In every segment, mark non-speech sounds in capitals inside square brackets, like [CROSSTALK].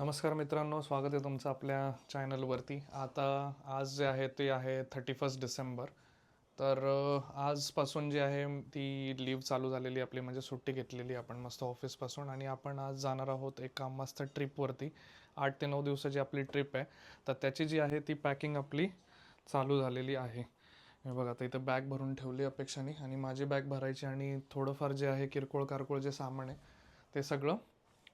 नमस्कार मित्रांनो स्वागत आहे तुमचं आपल्या चॅनलवरती. आता आज जे आहे ते आहे थर्टी फर्स्ट डिसेंबर. तर आजपासून जी आहे ती लीव चालू झालेली आपली म्हणजे सुट्टी घेतलेली आपण मस्त ऑफिसपासून आणि आपण आज जाणार आहोत एका मस्त ट्रिपवरती आठ ते नऊ दिवसाची आपली ट्रिप आहे. तर त्याची जी आहे ती पॅकिंग आपली चालू झालेली आहे. हे बघा आता इथं बॅग भरून ठेवली अपेक्षाने. आणि माझी बॅग भरायची आणि थोडंफार जे आहे किरकोळ कारकोळ जे सामान आहे ते सगळं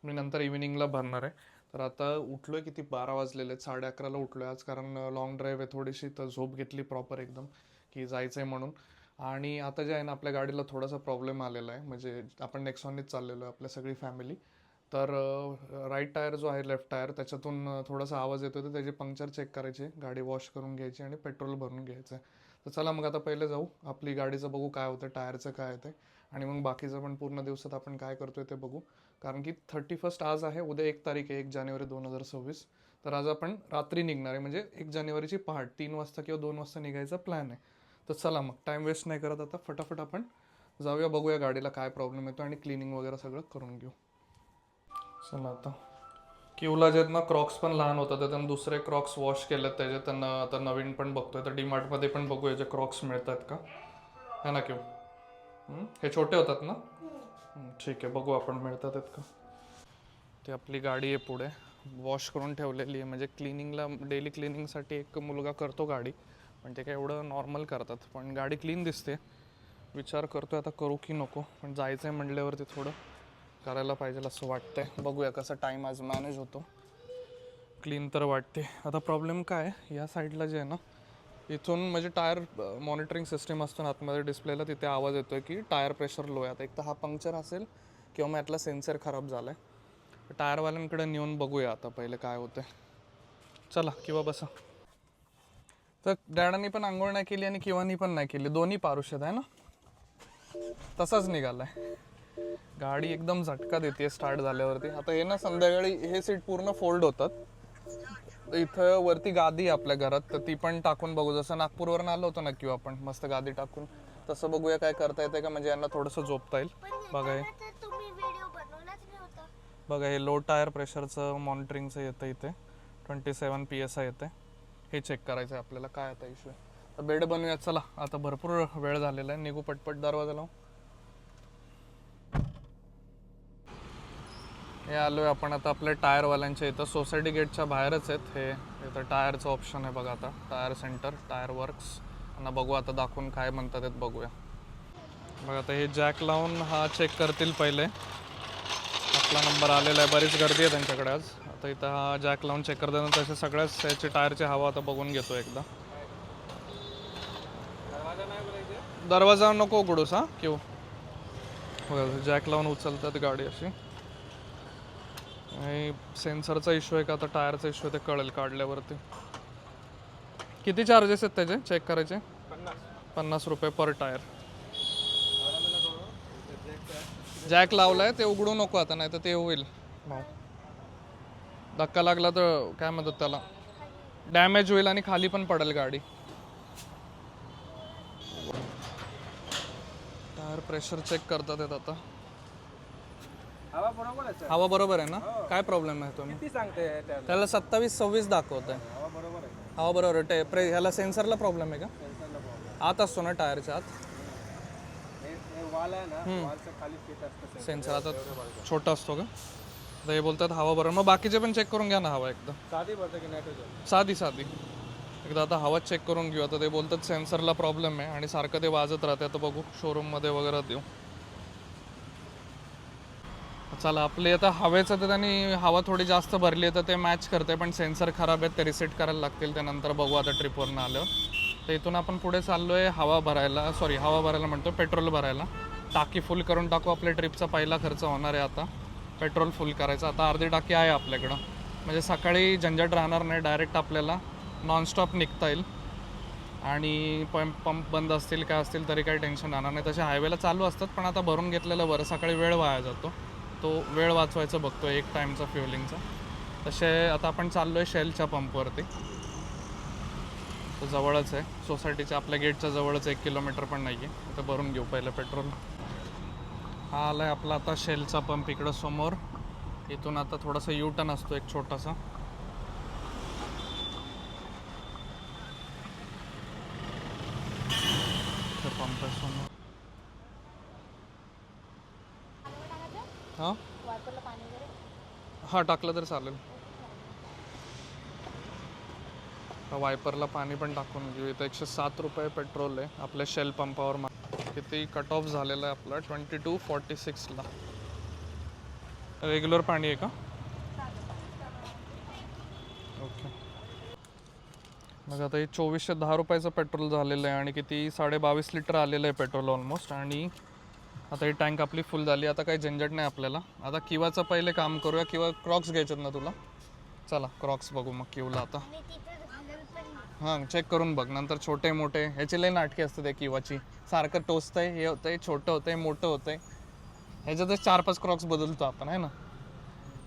मी नंतर इव्हिनिंगला भरणार आहे. तर आता उठलोय किती? बारा वाजलेले आहेत. साडे अकराला उठलोय. आज कारण लॉंग ड्राईव्ह आहे. थोडीशी तर झोप घेतली प्रॉपर एकदम की जायचं आहे म्हणून. आणि आता जे आहे ना आपल्या गाडीला थोडासा प्रॉब्लेम आलेला आहे. म्हणजे आपण नेक्सॉननीच चाललेलो आहे आपल्या सगळी फॅमिली तर राईट टायर जो आहे लेफ्ट टायर त्याच्यातून थोडासा आवाज येतो तर त्याचे पंक्चर चेक करायचे. गाडी वॉश करून घ्यायची आणि पेट्रोल भरून घ्यायचं. आहे तर चला मग आता पहिले जाऊ. आपली गाडीचं बघू काय होतं टायरचं काय आहे ते आणि मग बाकीचं पण पूर्ण दिवसात आपण काय करतोय ते बघू. कारण की थर्टी फर्स्ट आज आहे उद्या एक तारीख आहे एक जानेवारी दोन हजार सव्वीस. तर आज आपण रात्री निघणार आहे म्हणजे एक जानेवारीची पहाट तीन वाजता किंवा दोन वाजता निघायचा प्लॅन आहे. तर चला मग टाईम वेस्ट नाही करत आता फटाफट आपण जाऊया बघूया गाडीला काय प्रॉब्लेम येतो आणि क्लिनिंग वगैरे सगळं करून घेऊ. चला आता. किवला जे आहेत ना क्रॉक्स पण लहान होतात तर त्यांना दुसरे क्रॉक्स वॉश केलेत त्याचे त्यांना आता नवीन पण बघतोय. तर डीमार्टमध्ये पण बघूया जे क्रॉक्स मिळतात का. है ना किव हे छोटे होतात ना? ठीक आहे बघू आपण मिळतात आहेत का. ती आपली गाडी आहे पुढे. वॉश करून ठेवलेली आहे. म्हणजे क्लिनिंगला डेली क्लिनिंगसाठी एक मुलगा करतो गाडी. पण ते काय एवढं नॉर्मल करतात. पण गाडी क्लीन दिसते. विचार करतो आता करू की नको. पण जायचं आहे म्हटल्यावरती थोडं करायला पाहिजे असं वाटतंय. बघूया कसं टाईम आज मॅनेज होतो. क्लीन तर वाटते. आता प्रॉब्लेम काय? आहे, या साईडला जे आहे ना इथून म्हणजे टायर मॉनिटरिंग सिस्टीम असतो ना आतमध्ये डिस्प्लेला तिथे आवाज येतो आहे की टायर प्रेशर लो आहे. आता एक तर हा पंक्चर असेल किंवा मग यातला सेन्सर खराब झाला आहे टायरवाल्यांकडे नेऊन बघूया आता पहिले काय होते चला किंवा बसा. तर डॅडानी पण आंघोळ नाही केली आणि किंवानी पण नाही केली. दोन्ही पारुषद आहे ना? तसाच निघालाय. गाडी एकदम झटका देते स्टार्ट झाल्यावरती. आता हे ना संध्याकाळी हे सीट पूर्ण फोल्ड होतात. इथं वरती गादी आहे आपल्या घरात तर ती पण टाकून बघू. जसं नागपूरवरून आलो होतो ना किंवा आपण मस्त गादी टाकून तसं बघूया काय करता येते का म्हणजे यांना थोडंसं झोपता येईल. बघा हे. बघा हे लो टायर प्रेशरचं मॉनिटरिंगचं येतं इथे. Twenty seven P S I येते हे चेक करायचं आहे आपल्याला काय आता इश्यू आहे. तर बेड बनवूया चला. आता भरपूर वेळ झालेला आहे. निघू पटपट दरवाजा लावू हे आलो आहे आपण आता आपल्या टायरवाल्यांच्या इथं. सोसायटी गेटच्या बाहेरच आहेत. हे इथं टायरचं ऑप्शन आहे बघा आता. टायर सेंटर टायर वर्क्स आणि बघू आता दाखवून काय म्हणतात आहेत बघूया. बघा आता हे जॅक लावून हा चेक करतील पहिले. आपला नंबर आलेला आहे. बरीच गर्दी आहे त्यांच्याकडे आज. आता इथं हा जॅक लावून चेक करताना तसे सगळ्याच याची टायरची हवा आता बघून घेतो एकदा. दरवाजा नको उघडूस हा. क्यू. जॅक लावून उचलतात गाडी अशी. आणि सेन्सरचा इश्यू आहे का? आता टायरचा इश्यू आहे ते कळेल काढल्यावरती. किती चार्जेस आहेत त्याचे? चेक करायचे? पन्नास. रुपये पर टायर जॅक लावलाय ते उघडू नको आता नाही तर ते होईल. भाऊ. धक्का लागला तर काय म्हणतात त्याला? डॅमेज होईल आणि खाली पण पडेल गाडी. टायर प्रेशर चेक करतात आहेत आता. हवा बरोबर आहे सर. हवा बरोबर आहे ना? काय प्रॉब्लेम आहे तुम्ही? किती सांगते त्याला? त्याला सत्तावीस सव्वीस दाखवत आहे हवा बरोबर आहे. हवा बरोबर आहे. टे- प्रे ह्याला सेन्सरला प्रॉब्लेम आहे का? सेन्सरला आत असतो ना टायरच्या आत? हे हे वाल आहे ना वालचं खाली फिट असतं सेन्सर आता छोटा असतो का? आता हे बोलतात हवा बरोबर. मग बाकीचे पण चेक करून घ्या ना हवा एकदा. साधी भरतं की नायट्रोजन साधी साधी. एकदा आता हवा चेक करून घेऊ. आता ते बोलतात सेन्सरला प्रॉब्लेम आहे आणि सारखं ते वाजत राहते. आता बघू शोरूममध्ये वगैरे देऊ. चला आपले आता हवेचं तर त्यांनी हवा थोडी जास्त भरली आहे तर ते मॅच करते पण सेन्सर खराब आहेत ते रिसेट करायला लागतील त्यानंतर बघू आता ट्रिपवरनं आलं तर इथून आपण पुढे चाललो आहे हवा भरायला सॉरी हवा भरायला म्हणतो पेट्रोल भरायला. टाकी फुल करून टाकू आपल्या ट्रिपचा पहिला खर्च होणार आहे आता. पेट्रोल फुल करायचं आता अर्धी टाकी आहे आपल्याकडं. म्हणजे सकाळी झंझट राहणार नाही डायरेक्ट आपल्याला नॉनस्टॉप निघता येईल. आणि पंप पंप बंद असतील काय असतील तरी काही टेन्शन राहणार नाही. तसे हायवेला चालू असतात पण आता भरून घेतलेलं बरं सकाळी वेळ वाया जातो. तो वेळ वाचवायचा बघतो एक टाईमचा फ्युलिंगचा तसे आता आपण चाललो आहे शेलच्या पंपवरती तो जवळच आहे. सोसायटीच्या आपल्या गेटच्या जवळच एक किलोमीटर पण नाही आहे इथं भरून घेऊ पहिलं पेट्रोल हा आला आहे आपला आता शेलचा पंप इकडं समोर. इथून आता थोडासा यू टर्न असतो एक छोटासा इथे पंप आहे समोर हां? हां टाकलं तर चालेल. वायपरला पाणी पण टाकून घेऊ. इथं एकशे सात रुपये पेट्रोल आहे. आपल्या शेल पंपावर मा- किती कट ऑफ झालेलं आहे आपलं? ट्वेंटी टू फॉर्टी सिक्सला रेग्युलर पाणी आहे का? ओके मग आता हे चोवीसशे दहा रुपयाचं पेट्रोल झालेलं आहे आणि किती? साडे बावीस लिटर आलेलं आहे पेट्रोल ऑलमोस्ट आणि आता ही टँक आपली फुल झाली. आता काही झंझट नाही आपल्याला. आता किवाचं पहिले काम करूया. किंवा क्रॉक्स घ्यायच्यात ना तुला? चला क्रॉक्स बघू मग किवला आता. हां चेक करून बघ. नंतर छोटे मोठे ह्याची लई नाटके असते त्या किवाची. सारखं टोचतंय हे होतंय छोटं होतंय मोठं होतंय. ह्याच्यातच चार पाच क्रॉक्स बदलतो आपण आहे ना?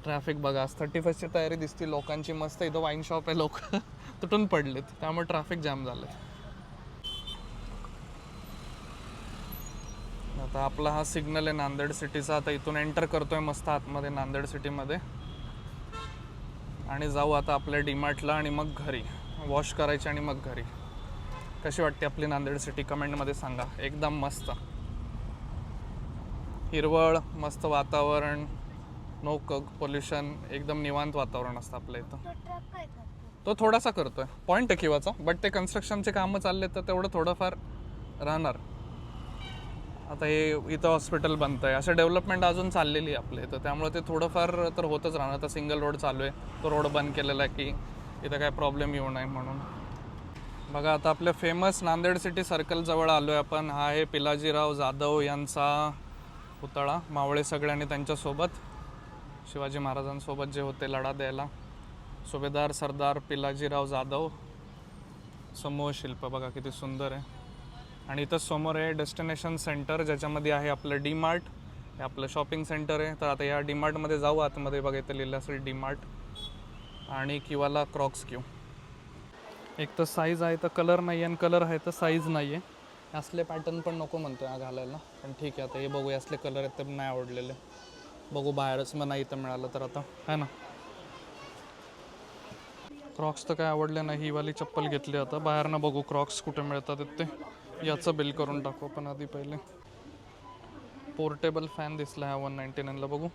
ट्रॅफिक बघा. आज थर्टी फर्स्टची तयारी दिसते. लोकांची मस्त इथं वाईन शॉप आहे लोक. [LAUGHS] तुटून पडलेत. त्यामुळे ट्रॅफिक जाम झालं आता आपला हा सिग्नल आहे नांदेड सिटीचा. आता इथून एंटर करतोय मस्त आतमध्ये नांदेड सिटीमध्ये. आणि जाऊ आता आपल्या डीमार्टला आणि मग घरी. वॉश करायचे आणि मग घरी. कशी वाटते आपली नांदेड सिटी? कमेंटमध्ये सांगा. एकदम मस्त. हिरवळ मस्त वातावरण नो क पोल्युशन एकदम निवांत वातावरण असतं आपल्या इथं. तो थोडासा करतोय. पॉईंट आहे किवाचा बट ते कन्स्ट्रक्शनचे कामं चालले तर तेवढं थोडंफार राहणार. आता हे इथं हॉस्पिटल बनतं आहे असं डेव्हलपमेंट अजून चाललेली आहे आपल्या इथं. त्यामुळे ते थोडंफार तर होतच राहणार. आता सिंगल रोड चालू आहे. तो रोड बंद केलेला आहे की इथं काय प्रॉब्लेम येऊ नये म्हणून. बघा आता आपल्या फेमस नांदेड सिटी सर्कलजवळ आलो आहे आपण. हा आहे पिलाजीराव जाधव यांचा पुतळा. मावळे सगळ्यांनी त्यांच्यासोबत शिवाजी महाराजांसोबत जे होते लढा द्यायला. सुभेदार सरदार पिलाजीराव जाधव. समूह शिल्प बघा किती सुंदर आहे. आणि इथं समोर आहे डेस्टिनेशन सेंटर ज्याच्यामध्ये आहे आपलं डी मार्ट हे आपलं शॉपिंग सेंटर आहे. तर आता या डी मार्टमध्ये जाऊ. आतमध्ये बघा इथं लिहिलं असेल डी मार्ट आणि किवाला क्रॉक्स घेऊ एक तर साईज आहे तर कलर नाही आहे आणि कलर आहे तर साईज नाही आहे असले पॅटर्न पण नको म्हणतो आहे घालायला. पण ठीक आहे आता हे बघूया असले कलर आहेत ते नाही आवडलेले. बघू बाहेरच मग नाही इथं मिळालं तर आता. है ना? क्रॉक्स तर काय आवडले नाही. ही वाली चप्पल घेतली आता. बाहेरनं बघू क्रॉक्स कुठे मिळतात ते. याचं बिल करून टाकू आपण आधी पहिले. पोर्टेबल फॅन दिसला हा वन नाईन्टी नाईनला बघू.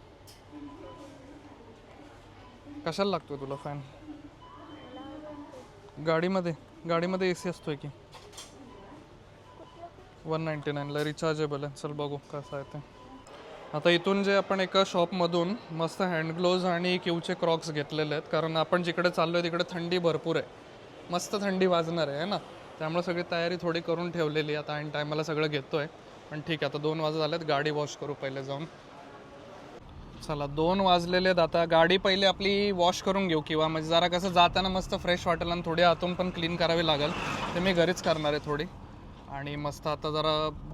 कशाला लागतोय तुला फॅन? गाडीमध्ये गाडीमध्ये ए सी असतोय की? वन नाईन्टी नाईनला रिचार्जेबल आहे. चल बघू कसं आहे ते. आता इथून जे आपण एका शॉपमधून मस्त हँडग्लोव्ज आणि क्यूचे क्रॉक्स घेतलेले आहेत. कारण आपण जिकडे चाललो आहे तिकडे थंडी भरपूर आहे. मस्त थंडी वाजणार आहे ना? त्यामुळे सगळी तयारी थोडी करून ठेवलेली आहे. आता आणि टायमाला सगळं घेतो आहे पण ठीक आहे आता दोन वाजत झालेत गाडी वॉश करू पहिले जाऊन. चला दोन वाजलेले आहेत आता. गाडी पहिले आपली वॉश करून घेऊ किंवा म्हणजे जरा कसं जाताना मस्त फ्रेश वाटेल आणि थोडी आतून पण क्लीन करावी लागेल. ते मी घरीच करणार आहे थोडी. आणि मस्त आता जरा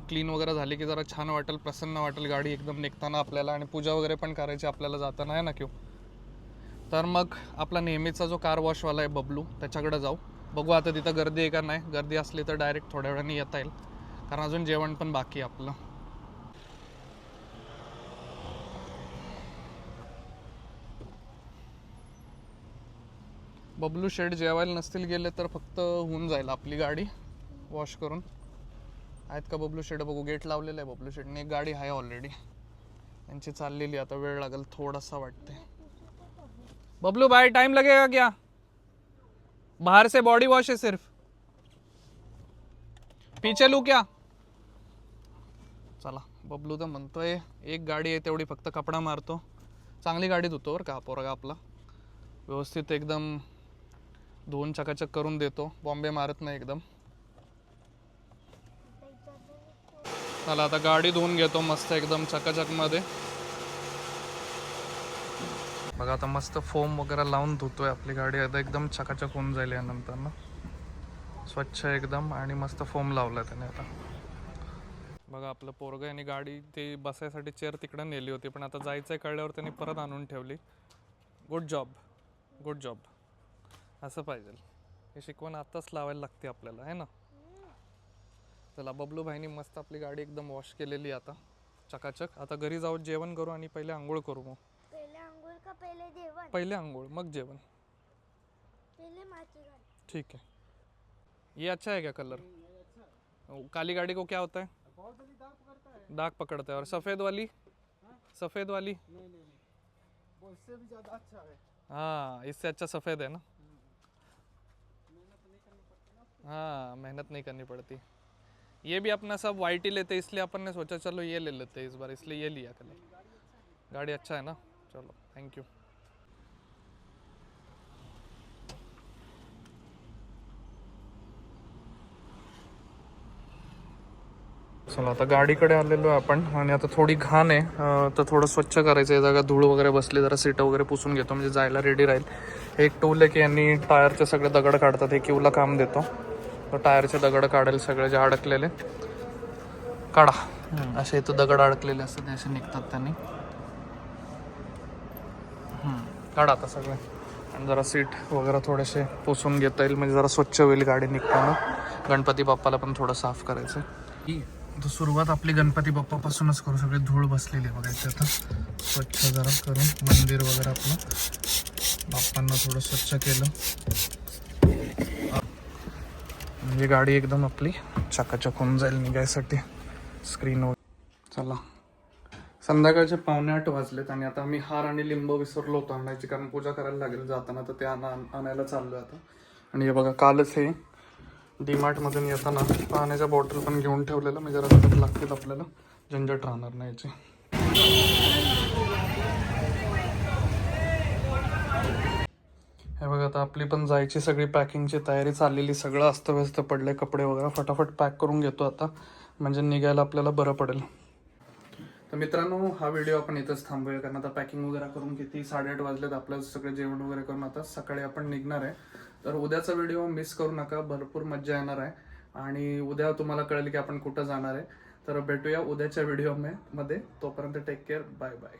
क्लीन वगैरे झाली की जरा छान वाटेल प्रसन्न वाटेल गाडी एकदम निघताना आपल्याला. आणि पूजा वगैरे पण करायची आपल्याला जाताना आहे ना क्यू? तर मग आपला नेहमीचा जो कार वॉशवाला आहे बबलू त्याच्याकडे जाऊ. बघू आता तिथं गर्दी आहे का नाही. गर्दी असली तर डायरेक्ट थोड्या वेळाने येता येईल. कारण अजून जेवण पण बाकी आहे आपलं. बबलू शेड जेवायला नसतील गेले तर फक्त होऊन जाईल आपली गाडी. वॉश करून. आहेत का बबलू शेड बघू गेट लावलेलं आहे बबलू शेडने एक गाडी आहे ऑलरेडी त्यांची चाललेली आता वेळ लागेल थोडासा वाटते बबलू बाय टाइम लगेगा क्या? बाहर से बॉडी वॉश है सिर्फ। पीछे लू क्या? चला बबलू तर म्हणतोय एक गाडी आहे तेवढी फक्त कपडा मारतो. चांगली गाडी धुतो बरं का पोरगा आपला. व्यवस्थित एकदम धुवून चकाचक करून देतो. बॉम्बे मारत नाही एकदम. चला आता गाडी धुवून घेतो मस्त एकदम चकाचकमध्ये. मध्ये बघा आता मस्त फोम वगैरे लावून धुतोय आपली गाडी. आता एकदम चकाचक होऊन जाईल यानंतर ना. स्वच्छ एकदम आणि मस्त फोम लावला त्याने आता. बघा आपलं पोरग आणि गाडी ती बसायसाठी चेअर तिकडे नेली होती पण आता जायचं आहे कळल्यावर त्यांनी परत आणून ठेवली. गुड जॉब गुड जॉब असं पाहिजे. हे शिकवण आत्ताच लावायला लागते आपल्याला आहे ना? चला बबलू भाईनी मस्त आपली गाडी एकदम वॉश केलेली आता. चकाचक आता घरी जाऊ जेवण करू आणि पहिले आंघोळ करू मग. का पहिले जेवण? पहिले आंघोळ मग जेवण. पहिले घाल. ठीक है ये अच्छा है क्या कलर? काली गाड़ी को क्या होता है? बहुत जल्दी दाग पकड़ता है दाग पकड़ता है और सफ़ेद वाली? सफ़ेद वाली? नहीं नहीं नहीं वो इससे भी ज़्यादा अच्छा है हाँ इससे अच्छा सफ़ेद है ना? मेहनत नहीं करनी पड़ती ना हाँ मेहनत नहीं करनी पड़ती। ये भी अपना सब वाइट ही लेते इसलिए अपन ने सोचा चलो ये ले लेते इस बार इसलिए ये लिया कलर। गाड़ी अच्छा है ना? चलो थैंक यू चला आता गाडीकडे आलेलो आहे आपण आणि आता थोडी घाण आहे तर थोडं स्वच्छ करायचं आहे. जागा धूळ वगैरे बसली जरा सीटं वगैरे पुसून घेतो म्हणजे जायला रेडी राहील. एक टूल आहे की यांनी टायरचे सगळे दगड काढतात हे किवला काम देतो. तर टायरचे दगड काढेल सगळे जे अडकलेले. काढा. असे इथं दगड अडकलेले असतात असे निघतात त्यांनी. काढा आता सगळे. आणि जरा सीट वगैरे थोडेसे पोसून घेता येईल. म्हणजे जरा स्वच्छ होईल गाडी निघताना. गणपती बाप्पाला पण थोडं साफ करायचं तर सुरुवात आपली गणपती बाप्पापासूनच करू. सगळी धूळ बसलेली बघायची आता. स्वच्छ जरा करून मंदिर वगैरे आपलं. बाप्पांना थोडं स्वच्छ केलं. म्हणजे गाडी एकदम आपली चकाचक होऊन जाईल निघायसाठी. स्क्रीनवर चला. संध्याकाळचे पावणे आठ वाजलेत आणि आता मी हार आणि लिंब विसरलो होतो आणायची कारण पूजा करायला लागेल जाताना तर ते आणा आणायला चाललो आता. आणि हे बघा कालच हे डीमार्टमधून येताना पाण्याच्या बॉटल पण घेऊन ठेवलेलं. म्हणजे रस्त्यात लागतील आपल्याला. झंझट राहणार नाही याची. हे बघा आता आपली पण जायची सगळी पॅकिंगची तयारी चाललेली. सगळं अस्तव्यस्त पडले कपडे वगैरे फटाफट पॅक करून घेतो आता. म्हणजे निघायला आपल्याला बरं पडेल. तर मित्रांनो हा व्हिडिओ आपण इथंच थांबूया कारण आता पॅकिंग वगैरे करून किती साडेआठ वाजलेत आपलं सगळं जेवण वगैरे करून आता सकाळी आपण निघणार आहे. तर उद्याचा व्हिडिओ मिस करू नका भरपूर मज्जा येणार आहे. आणि उद्या तुम्हाला कळेल की आपण कुठं जाणार आहे. तर भेटूया उद्याच्या व्हिडिओमध्ये. तोपर्यंत टेक केअर बाय बाय